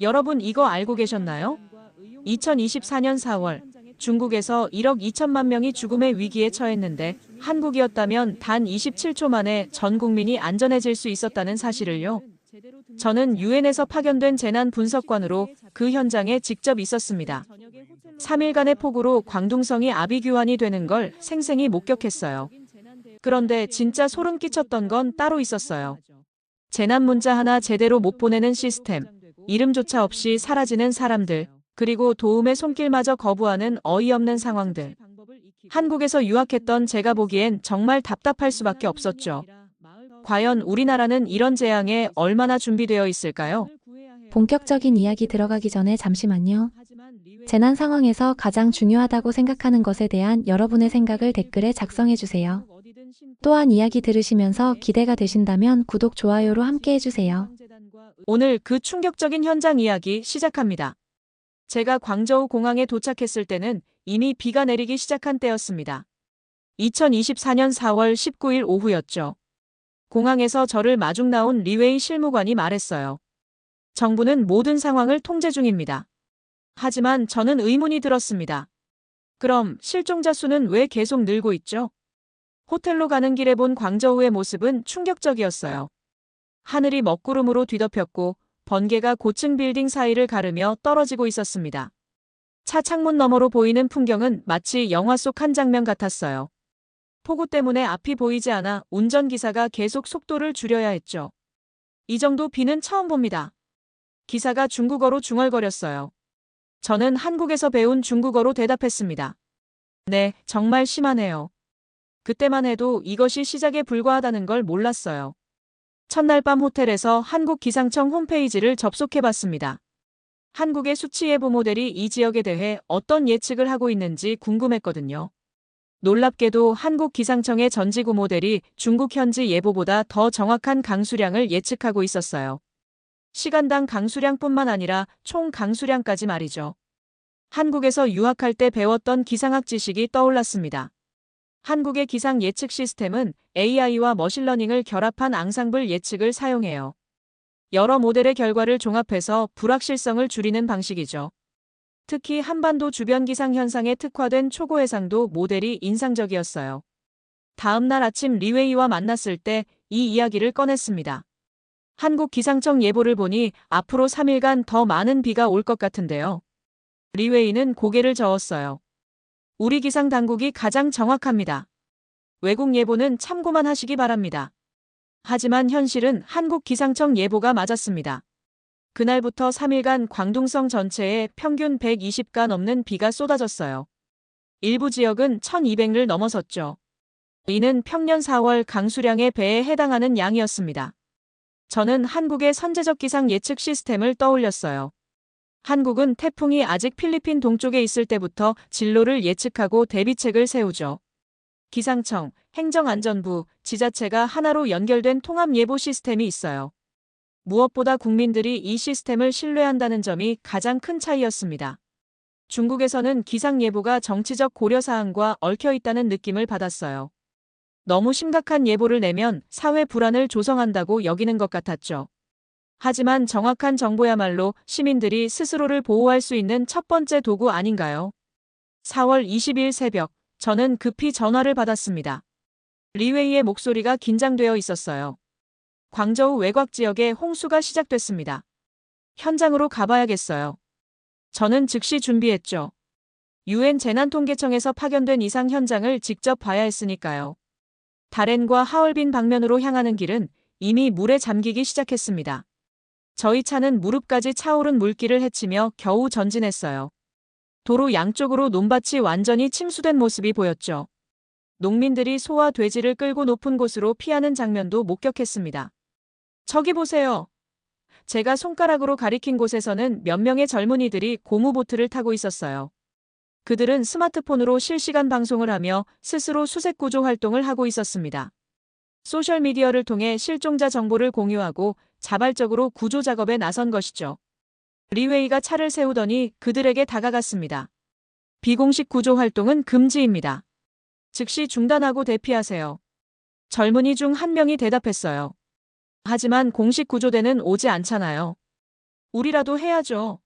여러분 이거 알고 계셨나요? 2024년 4월 중국에서 1억 2천만 명이 죽음의 위기에 처했는데 한국이었다면 단 27초 만에 전 국민이 안전해질 수 있었다는 사실을요. 저는 유엔에서 파견된 재난 분석관으로 그 현장에 직접 있었습니다. 3일간의 폭우로 광둥성이 아비규환이 되는 걸 생생히 목격했어요. 그런데 진짜 소름 끼쳤던 건 따로 있었어요. 재난 문자 하나 제대로 못 보내는 시스템, 이름조차 없이 사라지는 사람들, 그리고 도움의 손길마저 거부하는 어이없는 상황들. 한국에서 유학했던 제가 보기엔 정말 답답할 수밖에 없었죠. 과연 우리나라는 이런 재앙에 얼마나 준비되어 있을까요? 본격적인 이야기 들어가기 전에 잠시만요. 재난 상황에서 가장 중요하다고 생각하는 것에 대한 여러분의 생각을 댓글에 작성해 주세요. 또한 이야기 들으시면서 기대가 되신다면 구독, 좋아요로 함께 해주세요. 오늘 그 충격적인 현장 이야기 시작합니다. 제가 광저우 공항에 도착했을 때는 이미 비가 내리기 시작한 때였습니다. 2024년 4월 19일 오후였죠. 공항에서 저를 마중 나온 리웨이 실무관이 말했어요. 정부는 모든 상황을 통제 중입니다. 하지만 저는 의문이 들었습니다. 그럼 실종자 수는 왜 계속 늘고 있죠? 호텔로 가는 길에 본 광저우의 모습은 충격적이었어요. 하늘이 먹구름으로 뒤덮였고 번개가 고층 빌딩 사이를 가르며 떨어지고 있었습니다. 차 창문 너머로 보이는 풍경은 마치 영화 속 한 장면 같았어요. 폭우 때문에 앞이 보이지 않아 운전기사가 계속 속도를 줄여야 했죠. 이 정도 비는 처음 봅니다. 기사가 중국어로 중얼거렸어요. 저는 한국에서 배운 중국어로 대답했습니다. 네, 정말 심하네요. 그때만 해도 이것이 시작에 불과하다는 걸 몰랐어요. 첫날 밤 호텔에서 한국 기상청 홈페이지를 접속해 봤습니다. 한국의 수치 예보 모델이 이 지역에 대해 어떤 예측을 하고 있는지 궁금했거든요. 놀랍게도 한국 기상청의 전지구 모델이 중국 현지 예보보다 더 정확한 강수량을 예측하고 있었어요. 시간당 강수량뿐만 아니라 총 강수량까지 말이죠. 한국에서 유학할 때 배웠던 기상학 지식이 떠올랐습니다. 한국의 기상 예측 시스템은 AI와 머신러닝을 결합한 앙상블 예측을 사용해요. 여러 모델의 결과를 종합해서 불확실성을 줄이는 방식이죠. 특히 한반도 주변 기상 현상에 특화된 초고 해상도 모델이 인상적이었어요. 다음 날 아침 리웨이와 만났을 때 이 이야기를 꺼냈습니다. 한국 기상청 예보를 보니 앞으로 3일간 더 많은 비가 올 것 같은데요. 리웨이는 고개를 저었어요. 우리 기상 당국이 가장 정확합니다. 외국 예보는 참고만 하시기 바랍니다. 하지만 현실은 한국 기상청 예보가 맞았습니다. 그날부터 3일간 광둥성 전체에 평균 120가 넘는 비가 쏟아졌어요. 일부 지역은 1200를 넘어섰죠. 이는 평년 4월 강수량의 배에 해당하는 양이었습니다. 저는 한국의 선제적 기상 예측 시스템을 떠올렸어요. 한국은 태풍이 아직 필리핀 동쪽에 있을 때부터 진로를 예측하고 대비책을 세우죠. 기상청, 행정안전부, 지자체가 하나로 연결된 통합 예보 시스템이 있어요. 무엇보다 국민들이 이 시스템을 신뢰한다는 점이 가장 큰 차이였습니다. 중국에서는 기상 예보가 정치적 고려사항과 얽혀 있다는 느낌을 받았어요. 너무 심각한 예보를 내면 사회 불안을 조성한다고 여기는 것 같았죠. 하지만 정확한 정보야말로 시민들이 스스로를 보호할 수 있는 첫 번째 도구 아닌가요? 4월 20일 새벽, 저는 급히 전화를 받았습니다. 리웨이의 목소리가 긴장되어 있었어요. 광저우 외곽 지역에 홍수가 시작됐습니다. 현장으로 가봐야겠어요. 저는 즉시 준비했죠. 유엔 재난통계청에서 파견된 이상 현장을 직접 봐야 했으니까요. 다렌과 하얼빈 방면으로 향하는 길은 이미 물에 잠기기 시작했습니다. 저희 차는 무릎까지 차오른 물길을 헤치며 겨우 전진했어요. 도로 양쪽으로 논밭이 완전히 침수된 모습이 보였죠. 농민들이 소와 돼지를 끌고 높은 곳으로 피하는 장면도 목격했습니다. 저기 보세요. 제가 손가락으로 가리킨 곳에서는 몇 명의 젊은이들이 고무보트를 타고 있었어요. 그들은 스마트폰으로 실시간 방송을 하며 스스로 수색 구조 활동을 하고 있었습니다. 소셜미디어를 통해 실종자 정보를 공유하고 자발적으로 구조 작업에 나선 것이죠. 리웨이가 차를 세우더니 그들에게 다가갔습니다. 비공식 구조 활동은 금지입니다. 즉시 중단하고 대피하세요. 젊은이 중 한 명이 대답했어요. 하지만 공식 구조대는 오지 않잖아요. 우리라도 해야죠.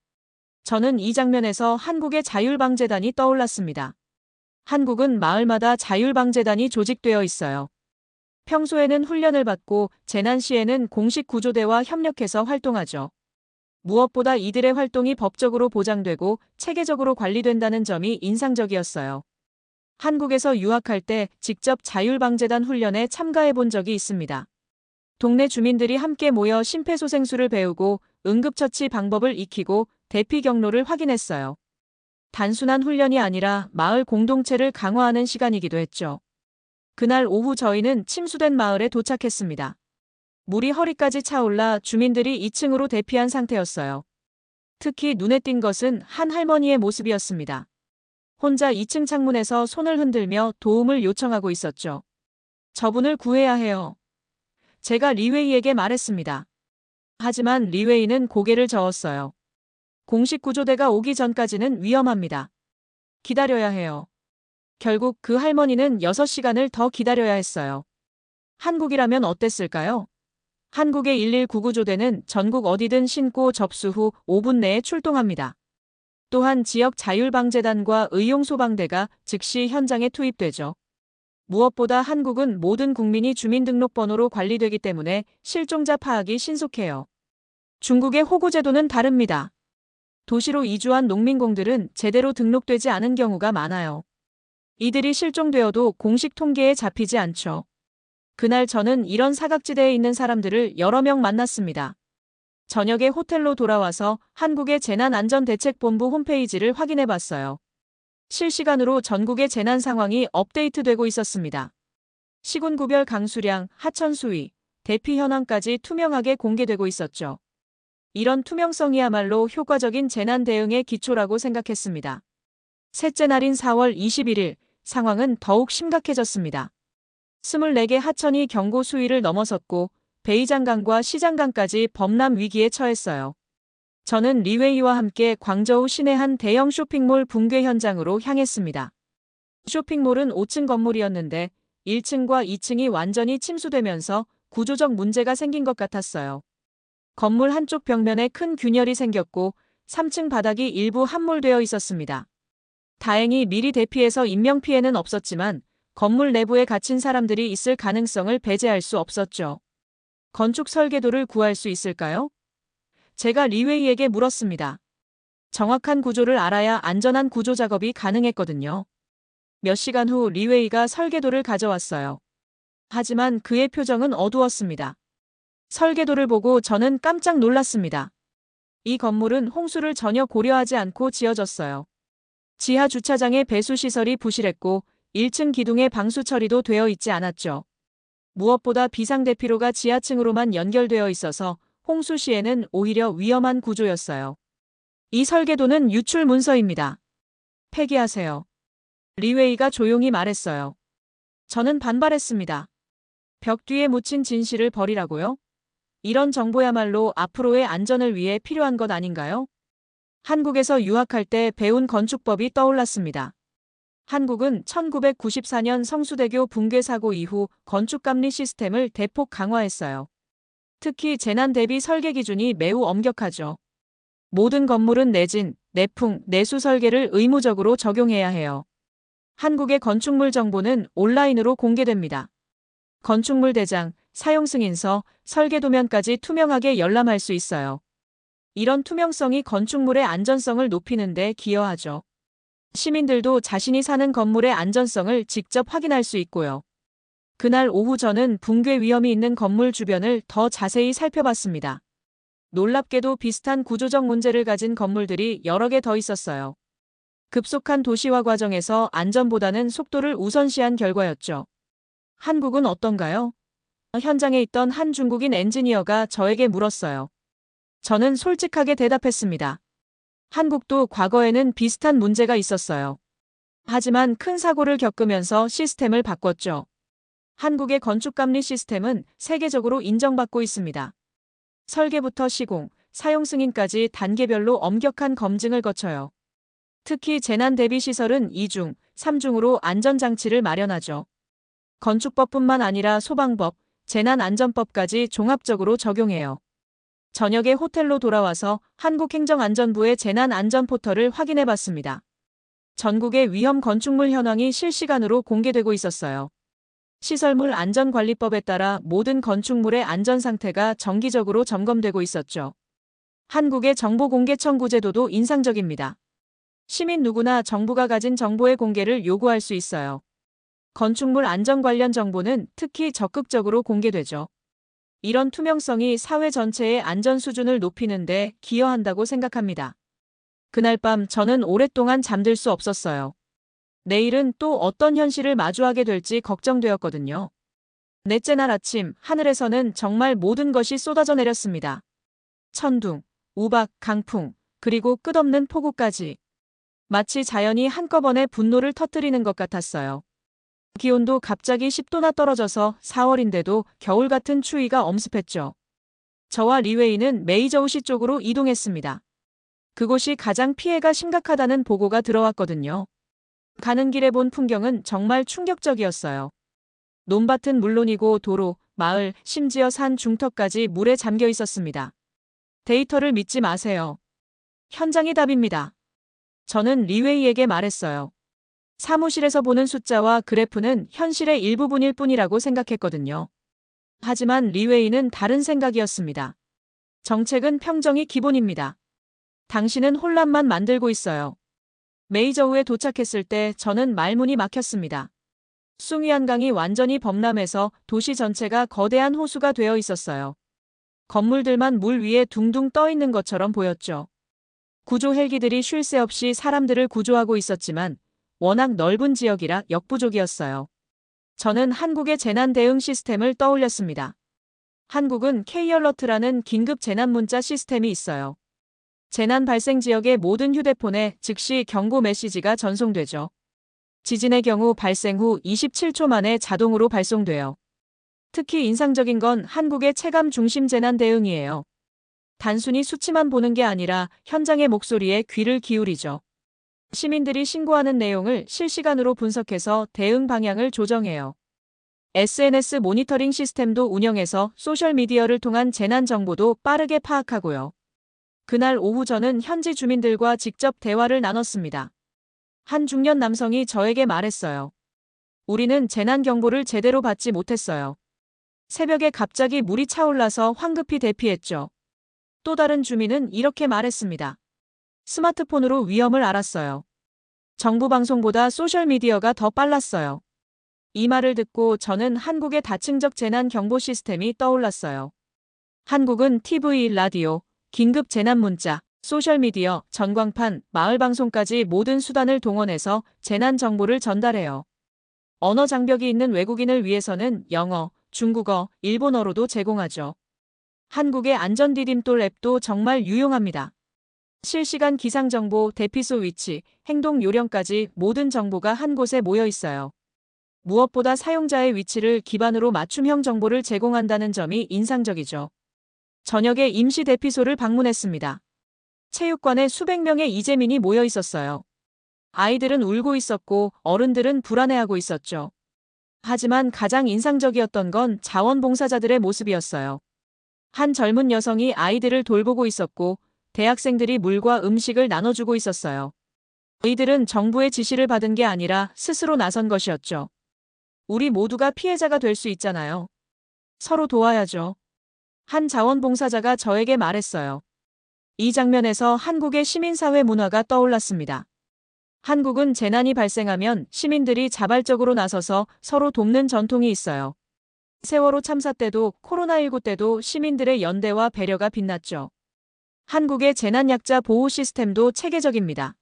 저는 이 장면에서 한국의 자율방재단이 떠올랐습니다. 한국은 마을마다 자율방재단이 조직되어 있어요. 평소에는 훈련을 받고 재난 시에는 공식 구조대와 협력해서 활동하죠. 무엇보다 이들의 활동이 법적으로 보장되고 체계적으로 관리된다는 점이 인상적이었어요. 한국에서 유학할 때 직접 자율방재단 훈련에 참가해 본 적이 있습니다. 동네 주민들이 함께 모여 심폐소생술을 배우고 응급처치 방법을 익히고 대피 경로를 확인했어요. 단순한 훈련이 아니라 마을 공동체를 강화하는 시간이기도 했죠. 그날 오후 저희는 침수된 마을에 도착했습니다. 물이 허리까지 차올라 주민들이 2층으로 대피한 상태였어요. 특히 눈에 띈 것은 한 할머니의 모습이었습니다. 혼자 2층 창문에서 손을 흔들며 도움을 요청하고 있었죠. 저분을 구해야 해요. 제가 리웨이에게 말했습니다. 하지만 리웨이는 고개를 저었어요. 공식 구조대가 오기 전까지는 위험합니다. 기다려야 해요. 결국 그 할머니는 6시간을 더 기다려야 했어요. 한국이라면 어땠을까요? 한국의 119 구조대는 전국 어디든 신고 접수 후 5분 내에 출동합니다. 또한 지역 자율방재단과 의용소방대가 즉시 현장에 투입되죠. 무엇보다 한국은 모든 국민이 주민등록번호로 관리되기 때문에 실종자 파악이 신속해요. 중국의 호구제도는 다릅니다. 도시로 이주한 농민공들은 제대로 등록되지 않은 경우가 많아요. 이들이 실종되어도 공식 통계에 잡히지 않죠. 그날 저는 이런 사각지대에 있는 사람들을 여러 명 만났습니다. 저녁에 호텔로 돌아와서 한국의 재난안전대책본부 홈페이지를 확인해 봤어요. 실시간으로 전국의 재난 상황이 업데이트되고 있었습니다. 시군구별 강수량, 하천 수위, 대피 현황까지 투명하게 공개되고 있었죠. 이런 투명성이야말로 효과적인 재난 대응의 기초라고 생각했습니다. 셋째 날인 4월 21일 상황은 더욱 심각해졌습니다. 24개 하천이 경고 수위를 넘어섰고 베이장강과 시장강까지 범람 위기에 처했어요. 저는 리웨이와 함께 광저우 시내 한 대형 쇼핑몰 붕괴 현장으로 향했습니다. 쇼핑몰은 5층 건물이었는데 1층과 2층이 완전히 침수되면서 구조적 문제가 생긴 것 같았어요. 건물 한쪽 벽면에 큰 균열이 생겼고 3층 바닥이 일부 함몰되어 있었습니다. 다행히 미리 대피해서 인명피해는 없었지만 건물 내부에 갇힌 사람들이 있을 가능성을 배제할 수 없었죠. 건축 설계도를 구할 수 있을까요? 제가 리웨이에게 물었습니다. 정확한 구조를 알아야 안전한 구조 작업이 가능했거든요. 몇 시간 후 리웨이가 설계도를 가져왔어요. 하지만 그의 표정은 어두웠습니다. 설계도를 보고 저는 깜짝 놀랐습니다. 이 건물은 홍수를 전혀 고려하지 않고 지어졌어요. 지하 주차장의 배수 시설이 부실했고 1층 기둥에 방수 처리도 되어 있지 않았죠. 무엇보다 비상대피로가 지하층으로만 연결되어 있어서 홍수 시에는 오히려 위험한 구조였어요. 이 설계도는 유출 문서입니다. 폐기하세요. 리웨이가 조용히 말했어요. 저는 반발했습니다. 벽 뒤에 묻힌 진실을 버리라고요? 이런 정보야말로 앞으로의 안전을 위해 필요한 것 아닌가요? 한국에서 유학할 때 배운 건축법이 떠올랐습니다. 한국은 1994년 성수대교 붕괴 사고 이후 건축감리 시스템을 대폭 강화했어요. 특히 재난 대비 설계 기준이 매우 엄격하죠. 모든 건물은 내진, 내풍, 내수 설계를 의무적으로 적용해야 해요. 한국의 건축물 정보는 온라인으로 공개됩니다. 건축물 대장, 사용 승인서, 설계 도면까지 투명하게 열람할 수 있어요. 이런 투명성이 건축물의 안전성을 높이는 데 기여하죠. 시민들도 자신이 사는 건물의 안전성을 직접 확인할 수 있고요. 그날 오후 저는 붕괴 위험이 있는 건물 주변을 더 자세히 살펴봤습니다. 놀랍게도 비슷한 구조적 문제를 가진 건물들이 여러 개 더 있었어요. 급속한 도시화 과정에서 안전보다는 속도를 우선시한 결과였죠. 한국은 어떤가요? 현장에 있던 한 중국인 엔지니어가 저에게 물었어요. 저는 솔직하게 대답했습니다. 한국도 과거에는 비슷한 문제가 있었어요. 하지만 큰 사고를 겪으면서 시스템을 바꿨죠. 한국의 건축감리 시스템은 세계적으로 인정받고 있습니다. 설계부터 시공, 사용 승인까지 단계별로 엄격한 검증을 거쳐요. 특히 재난 대비 시설은 2중, 3중으로 안전장치를 마련하죠. 건축법뿐만 아니라 소방법, 재난안전법까지 종합적으로 적용해요. 저녁에 호텔로 돌아와서 한국행정안전부의 재난안전포털을 확인해 봤습니다. 전국의 위험 건축물 현황이 실시간으로 공개되고 있었어요. 시설물 안전관리법에 따라 모든 건축물의 안전 상태가 정기적으로 점검되고 있었죠. 한국의 정보 공개 청구 제도도 인상적입니다. 시민 누구나 정부가 가진 정보의 공개를 요구할 수 있어요. 건축물 안전 관련 정보는 특히 적극적으로 공개되죠. 이런 투명성이 사회 전체의 안전 수준을 높이는데 기여한다고 생각합니다. 그날 밤 저는 오랫동안 잠들 수 없었어요. 내일은 또 어떤 현실을 마주하게 될지 걱정되었거든요. 넷째 날 아침 하늘에서는 정말 모든 것이 쏟아져 내렸습니다. 천둥, 우박, 강풍, 그리고 끝없는 폭우까지. 마치 자연이 한꺼번에 분노를 터뜨리는 것 같았어요. 기온도 갑자기 10도나 떨어져서 4월인데도 겨울 같은 추위가 엄습했죠. 저와 리웨이는 메이저우시 쪽으로 이동했습니다. 그곳이 가장 피해가 심각하다는 보고가 들어왔거든요. 가는 길에 본 풍경은 정말 충격적이었어요. 논밭은 물론이고 도로, 마을, 심지어 산 중턱까지 물에 잠겨 있었습니다. 데이터를 믿지 마세요. 현장이 답입니다. 저는 리웨이에게 말했어요. 사무실에서 보는 숫자와 그래프는 현실의 일부분일 뿐이라고 생각했거든요. 하지만 리웨이는 다른 생각이었습니다. 정책은 평정이 기본입니다. 당신은 혼란만 만들고 있어요. 메이저우에 도착했을 때 저는 말문이 막혔습니다. 숭이한강이 완전히 범람해서 도시 전체가 거대한 호수가 되어 있었어요. 건물들만 물 위에 둥둥 떠 있는 것처럼 보였죠. 구조 헬기들이 쉴 새 없이 사람들을 구조하고 있었지만 워낙 넓은 지역이라 역부족이었어요. 저는 한국의 재난 대응 시스템을 떠올렸습니다. 한국은 K얼러트라는 긴급 재난 문자 시스템이 있어요. 재난 발생 지역의 모든 휴대폰에 즉시 경고 메시지가 전송되죠. 지진의 경우 발생 후 27초 만에 자동으로 발송돼요. 특히 인상적인 건 한국의 체감 중심 재난 대응이에요. 단순히 수치만 보는 게 아니라 현장의 목소리에 귀를 기울이죠. 시민들이 신고하는 내용을 실시간으로 분석해서 대응 방향을 조정해요. SNS 모니터링 시스템도 운영해서 소셜미디어를 통한 재난 정보도 빠르게 파악하고요. 그날 오후 저는 현지 주민들과 직접 대화를 나눴습니다. 한 중년 남성이 저에게 말했어요. 우리는 재난 경보를 제대로 받지 못했어요. 새벽에 갑자기 물이 차올라서 황급히 대피했죠. 또 다른 주민은 이렇게 말했습니다. 스마트폰으로 위험을 알았어요. 정부 방송보다 소셜미디어가 더 빨랐어요. 이 말을 듣고 저는 한국의 다층적 재난 경보 시스템이 떠올랐어요. 한국은 TV, 라디오, 긴급 재난 문자, 소셜미디어, 전광판, 마을 방송까지 모든 수단을 동원해서 재난 정보를 전달해요. 언어 장벽이 있는 외국인을 위해서는 영어, 중국어, 일본어로도 제공하죠. 한국의 안전디딤돌 앱도 정말 유용합니다. 실시간 기상정보, 대피소 위치, 행동 요령까지 모든 정보가 한 곳에 모여 있어요. 무엇보다 사용자의 위치를 기반으로 맞춤형 정보를 제공한다는 점이 인상적이죠. 저녁에 임시 대피소를 방문했습니다. 체육관에 수백 명의 이재민이 모여 있었어요. 아이들은 울고 있었고 어른들은 불안해하고 있었죠. 하지만 가장 인상적이었던 건 자원봉사자들의 모습이었어요. 한 젊은 여성이 아이들을 돌보고 있었고 대학생들이 물과 음식을 나눠주고 있었어요. 이들은 정부의 지시를 받은 게 아니라 스스로 나선 것이었죠. 우리 모두가 피해자가 될 수 있잖아요. 서로 도와야죠. 한 자원봉사자가 저에게 말했어요. 이 장면에서 한국의 시민사회 문화가 떠올랐습니다. 한국은 재난이 발생하면 시민들이 자발적으로 나서서 서로 돕는 전통이 있어요. 세월호 참사 때도 코로나19 때도 시민들의 연대와 배려가 빛났죠. 한국의 재난약자 보호 시스템도 체계적입니다.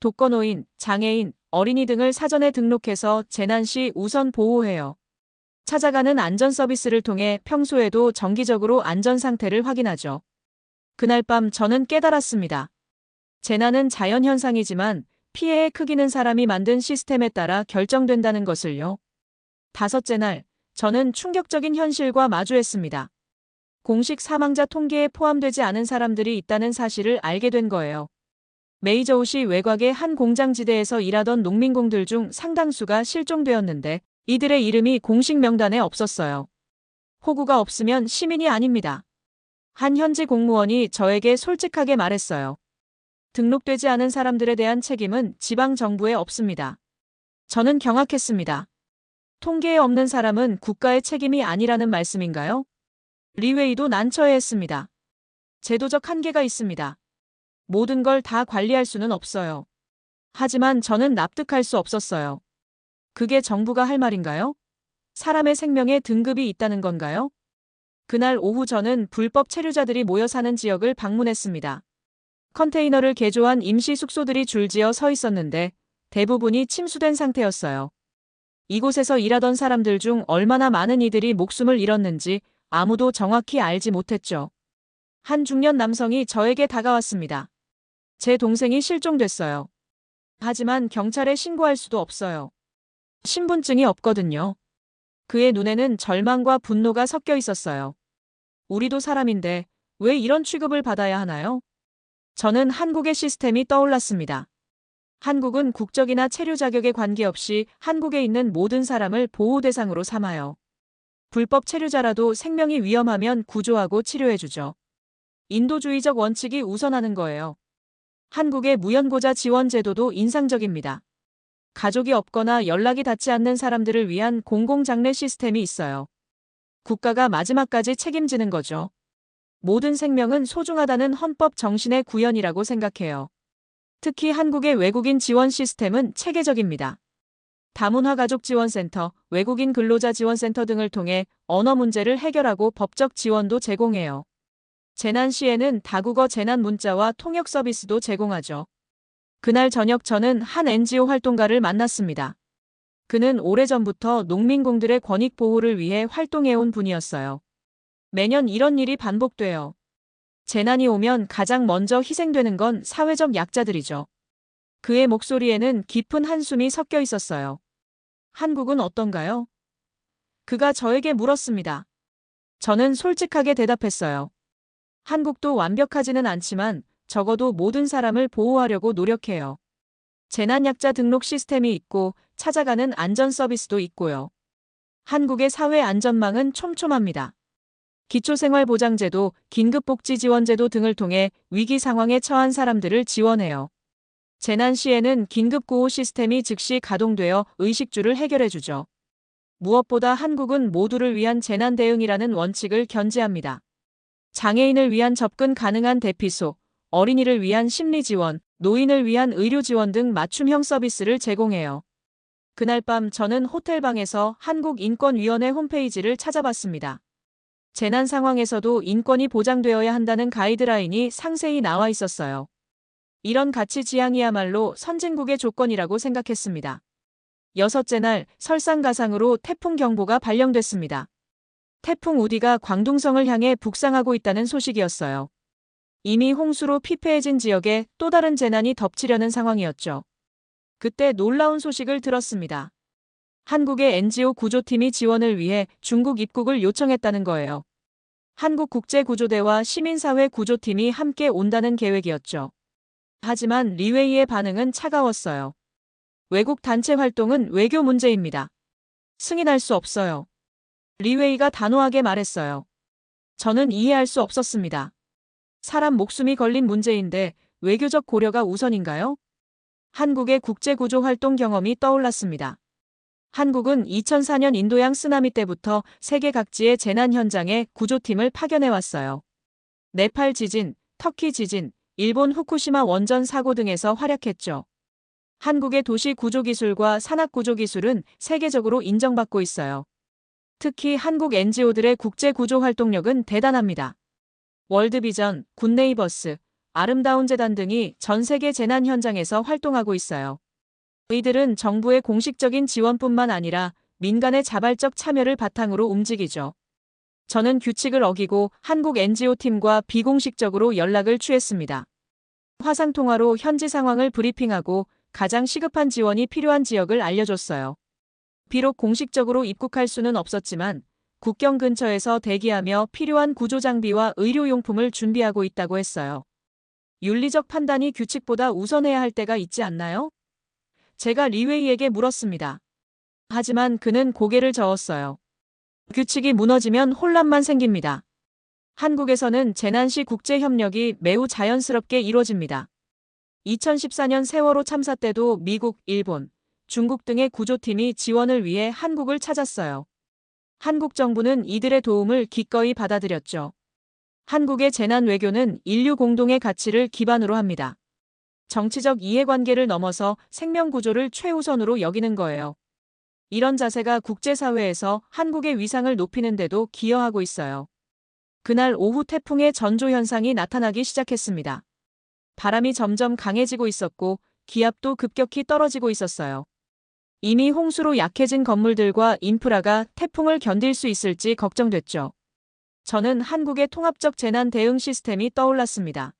독거노인, 장애인, 어린이 등을 사전에 등록해서 재난 시 우선 보호해요. 찾아가는 안전 서비스를 통해 평소에도 정기적으로 안전 상태를 확인하죠. 그날 밤 저는 깨달았습니다. 재난은 자연현상이지만 피해의 크기는 사람이 만든 시스템에 따라 결정된다는 것을요. 다섯째 날, 저는 충격적인 현실과 마주했습니다. 공식 사망자 통계에 포함되지 않은 사람들이 있다는 사실을 알게 된 거예요. 메이저우시 외곽의 한 공장지대에서 일하던 농민공들 중 상당수가 실종되었는데 이들의 이름이 공식 명단에 없었어요. 호구가 없으면 시민이 아닙니다. 한 현지 공무원이 저에게 솔직하게 말했어요. 등록되지 않은 사람들에 대한 책임은 지방 정부에 없습니다. 저는 경악했습니다. 통계에 없는 사람은 국가의 책임이 아니라는 말씀인가요? 리웨이도 난처해했습니다. 제도적 한계가 있습니다. 모든 걸 다 관리할 수는 없어요. 하지만 저는 납득할 수 없었어요. 그게 정부가 할 말인가요? 사람의 생명에 등급이 있다는 건가요? 그날 오후 저는 불법 체류자들이 모여 사는 지역을 방문했습니다. 컨테이너를 개조한 임시 숙소들이 줄지어 서 있었는데 대부분이 침수된 상태였어요. 이곳에서 일하던 사람들 중 얼마나 많은 이들이 목숨을 잃었는지 아무도 정확히 알지 못했죠. 한 중년 남성이 저에게 다가왔습니다. 제 동생이 실종됐어요. 하지만 경찰에 신고할 수도 없어요. 신분증이 없거든요. 그의 눈에는 절망과 분노가 섞여 있었어요. 우리도 사람인데 왜 이런 취급을 받아야 하나요? 저는 한국의 시스템이 떠올랐습니다. 한국은 국적이나 체류 자격에 관계없이 한국에 있는 모든 사람을 보호 대상으로 삼아요. 불법 체류자라도 생명이 위험하면 구조하고 치료해주죠. 인도주의적 원칙이 우선하는 거예요. 한국의 무연고자 지원 제도도 인상적입니다. 가족이 없거나 연락이 닿지 않는 사람들을 위한 공공장례 시스템이 있어요. 국가가 마지막까지 책임지는 거죠. 모든 생명은 소중하다는 헌법 정신의 구현이라고 생각해요. 특히 한국의 외국인 지원 시스템은 체계적입니다. 다문화 가족 지원센터, 외국인 근로자 지원센터 등을 통해 언어 문제를 해결하고 법적 지원도 제공해요. 재난 시에는 다국어 재난 문자와 통역 서비스도 제공하죠. 그날 저녁 저는 한 NGO 활동가를 만났습니다. 그는 오래전부터 농민공들의 권익 보호를 위해 활동해온 분이었어요. 매년 이런 일이 반복돼요. 재난이 오면 가장 먼저 희생되는 건 사회적 약자들이죠. 그의 목소리에는 깊은 한숨이 섞여 있었어요. 한국은 어떤가요? 그가 저에게 물었습니다. 저는 솔직하게 대답했어요. 한국도 완벽하지는 않지만 적어도 모든 사람을 보호하려고 노력해요. 재난약자 등록 시스템이 있고 찾아가는 안전 서비스도 있고요. 한국의 사회 안전망은 촘촘합니다. 기초생활보장제도, 긴급복지지원제도 등을 통해 위기 상황에 처한 사람들을 지원해요. 재난 시에는 긴급 구호 시스템이 즉시 가동되어 의식주를 해결해주죠. 무엇보다 한국은 모두를 위한 재난 대응이라는 원칙을 견지합니다. 장애인을 위한 접근 가능한 대피소, 어린이를 위한 심리 지원, 노인을 위한 의료 지원 등 맞춤형 서비스를 제공해요. 그날 밤 저는 호텔방에서 한국인권위원회 홈페이지를 찾아봤습니다. 재난 상황에서도 인권이 보장되어야 한다는 가이드라인이 상세히 나와 있었어요. 이런 가치 지향이야말로 선진국의 조건이라고 생각했습니다. 여섯째 날 설상가상으로 태풍 경보가 발령됐습니다. 태풍 우디가 광둥성을 향해 북상하고 있다는 소식이었어요. 이미 홍수로 피폐해진 지역에 또 다른 재난이 덮치려는 상황이었죠. 그때 놀라운 소식을 들었습니다. 한국의 NGO 구조팀이 지원을 위해 중국 입국을 요청했다는 거예요. 한국국제구조대와 시민사회 구조팀이 함께 온다는 계획이었죠. 하지만 리웨이의 반응은 차가웠어요. 외국 단체 활동은 외교 문제입니다. 승인할 수 없어요. 리웨이가 단호하게 말했어요. 저는 이해할 수 없었습니다. 사람 목숨이 걸린 문제인데 외교적 고려가 우선인가요? 한국의 국제구조 활동 경험이 떠올랐습니다. 한국은 2004년 인도양 쓰나미 때부터 세계 각지의 재난 현장에 구조팀을 파견해 왔어요. 네팔 지진, 터키 지진, 일본 후쿠시마 원전 사고 등에서 활약했죠. 한국의 도시 구조 기술과 산악 구조 기술은 세계적으로 인정받고 있어요. 특히 한국 NGO들의 국제 구조 활동력은 대단합니다. 월드비전, 굿네이버스, 아름다운 재단 등이 전 세계 재난 현장에서 활동하고 있어요. 이들은 정부의 공식적인 지원뿐만 아니라 민간의 자발적 참여를 바탕으로 움직이죠. 저는 규칙을 어기고 한국 NGO 팀과 비공식적으로 연락을 취했습니다. 화상통화로 현지 상황을 브리핑하고 가장 시급한 지원이 필요한 지역을 알려줬어요. 비록 공식적으로 입국할 수는 없었지만 국경 근처에서 대기하며 필요한 구조 장비와 의료용품을 준비하고 있다고 했어요. 윤리적 판단이 규칙보다 우선해야 할 때가 있지 않나요? 제가 리웨이에게 물었습니다. 하지만 그는 고개를 저었어요. 규칙이 무너지면 혼란만 생깁니다. 한국에서는 재난시 국제협력이 매우 자연스럽게 이루어집니다. 2014년 세월호 참사 때도 미국, 일본, 중국 등의 구조팀이 지원을 위해 한국을 찾았어요. 한국 정부는 이들의 도움을 기꺼이 받아들였죠. 한국의 재난 외교는 인류 공동의 가치를 기반으로 합니다. 정치적 이해관계를 넘어서 생명 구조를 최우선으로 여기는 거예요. 이런 자세가 국제사회에서 한국의 위상을 높이는 데도 기여하고 있어요. 그날 오후 태풍의 전조 현상이 나타나기 시작했습니다. 바람이 점점 강해지고 있었고 기압도 급격히 떨어지고 있었어요. 이미 홍수로 약해진 건물들과 인프라가 태풍을 견딜 수 있을지 걱정됐죠. 저는 한국의 통합적 재난 대응 시스템이 떠올랐습니다.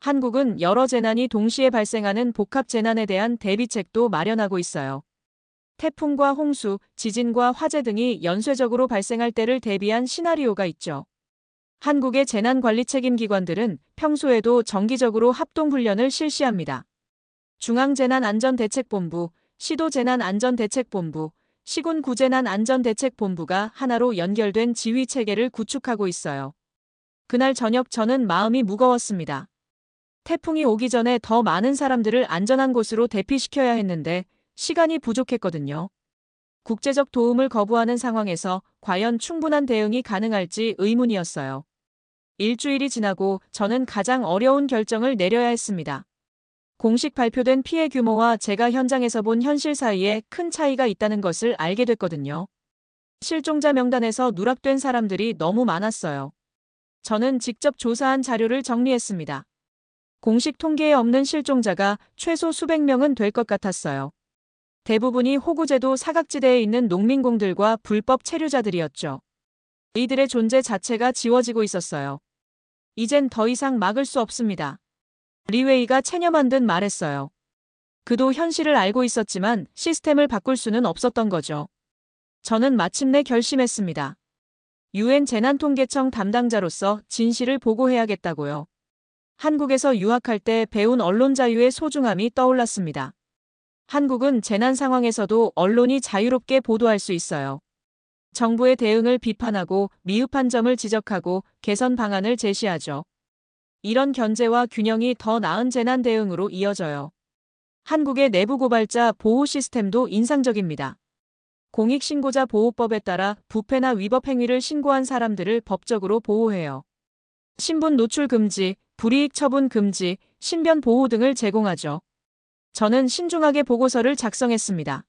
한국은 여러 재난이 동시에 발생하는 복합 재난에 대한 대비책도 마련하고 있어요. 태풍과 홍수, 지진과 화재 등이 연쇄적으로 발생할 때를 대비한 시나리오가 있죠. 한국의 재난관리 책임기관들은 평소에도 정기적으로 합동훈련을 실시합니다. 중앙재난안전대책본부, 시도재난안전대책본부, 시군구재난안전대책본부가 하나로 연결된 지휘체계를 구축하고 있어요. 그날 저녁 저는 마음이 무거웠습니다. 태풍이 오기 전에 더 많은 사람들을 안전한 곳으로 대피시켜야 했는데 시간이 부족했거든요. 국제적 도움을 거부하는 상황에서 과연 충분한 대응이 가능할지 의문이었어요. 일주일이 지나고 저는 가장 어려운 결정을 내려야 했습니다. 공식 발표된 피해 규모와 제가 현장에서 본 현실 사이에 큰 차이가 있다는 것을 알게 됐거든요. 실종자 명단에서 누락된 사람들이 너무 많았어요. 저는 직접 조사한 자료를 정리했습니다. 공식 통계에 없는 실종자가 최소 수백 명은 될 것 같았어요. 대부분이 호구제도 사각지대에 있는 농민공들과 불법 체류자들이었죠. 이들의 존재 자체가 지워지고 있었어요. 이젠 더 이상 막을 수 없습니다. 리웨이가 체념한 듯 말했어요. 그도 현실을 알고 있었지만 시스템을 바꿀 수는 없었던 거죠. 저는 마침내 결심했습니다. 유엔 재난통계청 담당자로서 진실을 보고해야겠다고요. 한국에서 유학할 때 배운 언론 자유의 소중함이 떠올랐습니다. 한국은 재난 상황에서도 언론이 자유롭게 보도할 수 있어요. 정부의 대응을 비판하고 미흡한 점을 지적하고 개선 방안을 제시하죠. 이런 견제와 균형이 더 나은 재난 대응으로 이어져요. 한국의 내부 고발자 보호 시스템도 인상적입니다. 공익신고자 보호법에 따라 부패나 위법 행위를 신고한 사람들을 법적으로 보호해요. 신분 노출 금지, 불이익 처분 금지, 신변 보호 등을 제공하죠. 저는 신중하게 보고서를 작성했습니다.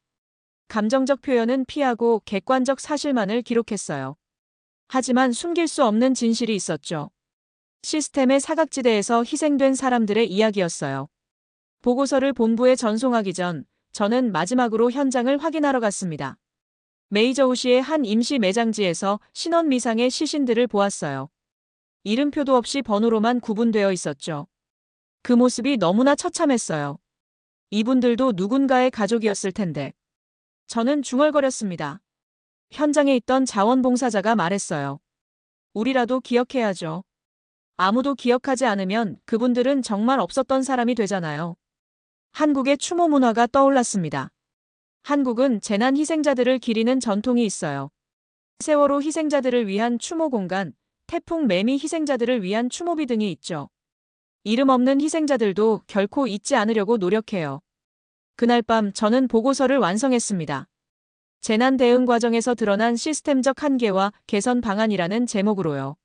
감정적 표현은 피하고 객관적 사실만을 기록했어요. 하지만 숨길 수 없는 진실이 있었죠. 시스템의 사각지대에서 희생된 사람들의 이야기였어요. 보고서를 본부에 전송하기 전 저는 마지막으로 현장을 확인하러 갔습니다. 메이저우시의 한 임시 매장지에서 신원 미상의 시신들을 보았어요. 이름표도 없이 번호로만 구분되어 있었죠. 그 모습이 너무나 처참했어요. 이분들도 누군가의 가족이었을 텐데. 저는 중얼거렸습니다. 현장에 있던 자원봉사자가 말했어요. 우리라도 기억해야죠. 아무도 기억하지 않으면 그분들은 정말 없었던 사람이 되잖아요. 한국의 추모 문화가 떠올랐습니다. 한국은 재난 희생자들을 기리는 전통이 있어요. 세월호 희생자들을 위한 추모 공간, 태풍 매미 희생자들을 위한 추모비 등이 있죠. 이름 없는 희생자들도 결코 잊지 않으려고 노력해요. 그날 밤 저는 보고서를 완성했습니다. 재난 대응 과정에서 드러난 시스템적 한계와 개선 방안이라는 제목으로요.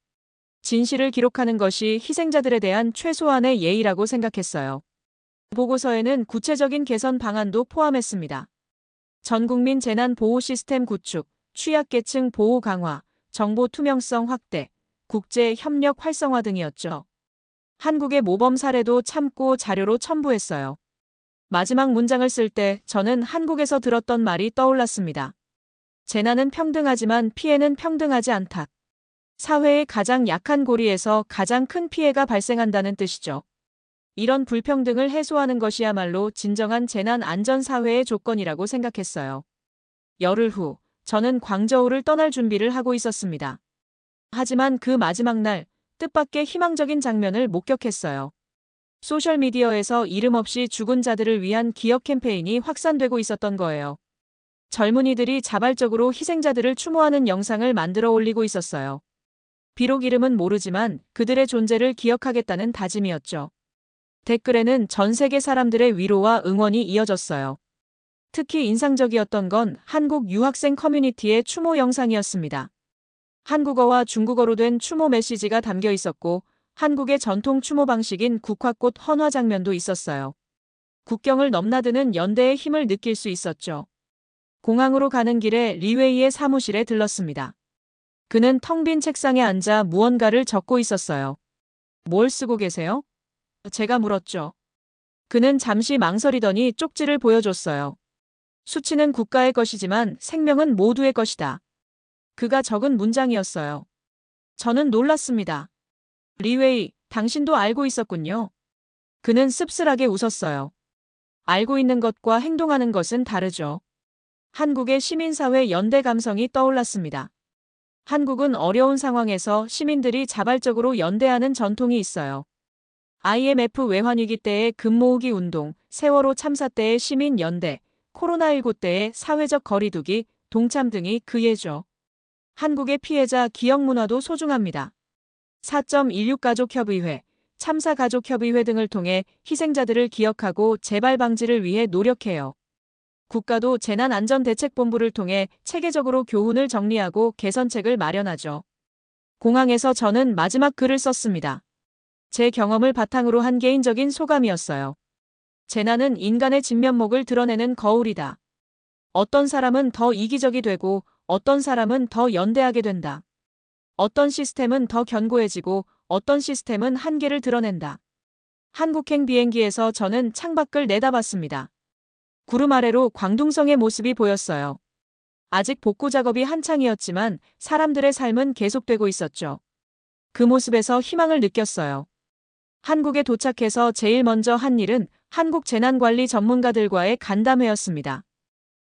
진실을 기록하는 것이 희생자들에 대한 최소한의 예의라고 생각했어요. 보고서에는 구체적인 개선 방안도 포함했습니다. 전국민 재난 보호 시스템 구축, 취약계층 보호 강화, 정보 투명성 확대, 국제 협력 활성화 등이었죠. 한국의 모범 사례도 참고 자료로 첨부했어요. 마지막 문장을 쓸 때 저는 한국에서 들었던 말이 떠올랐습니다. 재난은 평등하지만 피해는 평등하지 않다. 사회의 가장 약한 고리에서 가장 큰 피해가 발생한다는 뜻이죠. 이런 불평등을 해소하는 것이야말로 진정한 재난 안전 사회의 조건이라고 생각했어요. 열흘 후, 저는 광저우를 떠날 준비를 하고 있었습니다. 하지만 그 마지막 날, 뜻밖의 희망적인 장면을 목격했어요. 소셜미디어에서 이름 없이 죽은 자들을 위한 기억 캠페인이 확산되고 있었던 거예요. 젊은이들이 자발적으로 희생자들을 추모하는 영상을 만들어 올리고 있었어요. 비록 이름은 모르지만 그들의 존재를 기억하겠다는 다짐이었죠. 댓글에는 전 세계 사람들의 위로와 응원이 이어졌어요. 특히 인상적이었던 건 한국 유학생 커뮤니티의 추모 영상이었습니다. 한국어와 중국어로 된 추모 메시지가 담겨 있었고 한국의 전통 추모 방식인 국화꽃 헌화 장면도 있었어요. 국경을 넘나드는 연대의 힘을 느낄 수 있었죠. 공항으로 가는 길에 리웨이의 사무실에 들렀습니다. 그는 텅 빈 책상에 앉아 무언가를 적고 있었어요. 뭘 쓰고 계세요? 제가 물었죠. 그는 잠시 망설이더니 쪽지를 보여줬어요. 수치는 국가의 것이지만 생명은 모두의 것이다. 그가 적은 문장이었어요. 저는 놀랐습니다. 리웨이, 당신도 알고 있었군요. 그는 씁쓸하게 웃었어요. 알고 있는 것과 행동하는 것은 다르죠. 한국의 시민사회 연대 감성이 떠올랐습니다. 한국은 어려운 상황에서 시민들이 자발적으로 연대하는 전통이 있어요. IMF 외환위기 때의 금모으기 운동, 세월호 참사 때의 시민연대, 코로나19 때의 사회적 거리두기, 동참 등이 그 예죠. 한국의 피해자 기억 문화도 소중합니다. 4.16 가족협의회, 참사 가족협의회 등을 통해 희생자들을 기억하고 재발 방지를 위해 노력해요. 국가도 재난안전대책본부를 통해 체계적으로 교훈을 정리하고 개선책을 마련하죠. 공항에서 저는 마지막 글을 썼습니다. 제 경험을 바탕으로 한 개인적인 소감이었어요. 재난은 인간의 진면목을 드러내는 거울이다. 어떤 사람은 더 이기적이 되고 어떤 사람은 더 연대하게 된다. 어떤 시스템은 더 견고해지고 어떤 시스템은 한계를 드러낸다. 한국행 비행기에서 저는 창밖을 내다봤습니다. 구름 아래로 광둥성의 모습이 보였어요. 아직 복구 작업이 한창이었지만 사람들의 삶은 계속되고 있었죠. 그 모습에서 희망을 느꼈어요. 한국에 도착해서 제일 먼저 한 일은 한국 재난관리 전문가들과의 간담회였습니다.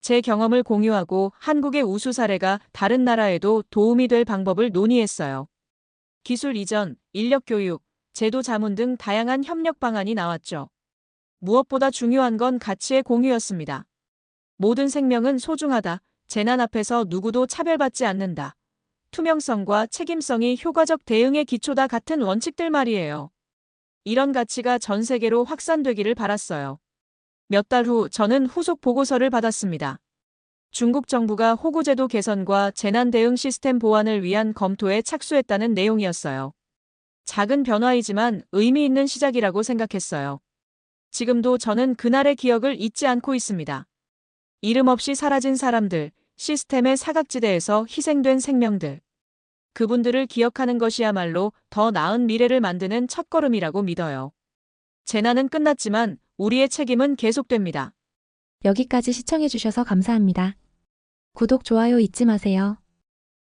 제 경험을 공유하고 한국의 우수 사례가 다른 나라에도 도움이 될 방법을 논의했어요. 기술 이전, 인력 교육, 제도 자문 등 다양한 협력 방안이 나왔죠. 무엇보다 중요한 건 가치의 공유였습니다. 모든 생명은 소중하다. 재난 앞에서 누구도 차별받지 않는다. 투명성과 책임성이 효과적 대응의 기초다 같은 원칙들 말이에요. 이런 가치가 전 세계로 확산되기를 바랐어요. 몇 달 후 저는 후속 보고서를 받았습니다. 중국 정부가 호구제도 개선과 재난 대응 시스템 보완을 위한 검토에 착수했다는 내용이었어요. 작은 변화이지만 의미 있는 시작이라고 생각했어요. 지금도 저는 그날의 기억을 잊지 않고 있습니다. 이름 없이 사라진 사람들, 시스템의 사각지대에서 희생된 생명들. 그분들을 기억하는 것이야말로 더 나은 미래를 만드는 첫걸음이라고 믿어요. 재난은 끝났지만 우리의 책임은 계속됩니다. 여기까지 시청해주셔서 감사합니다. 구독, 좋아요 잊지 마세요.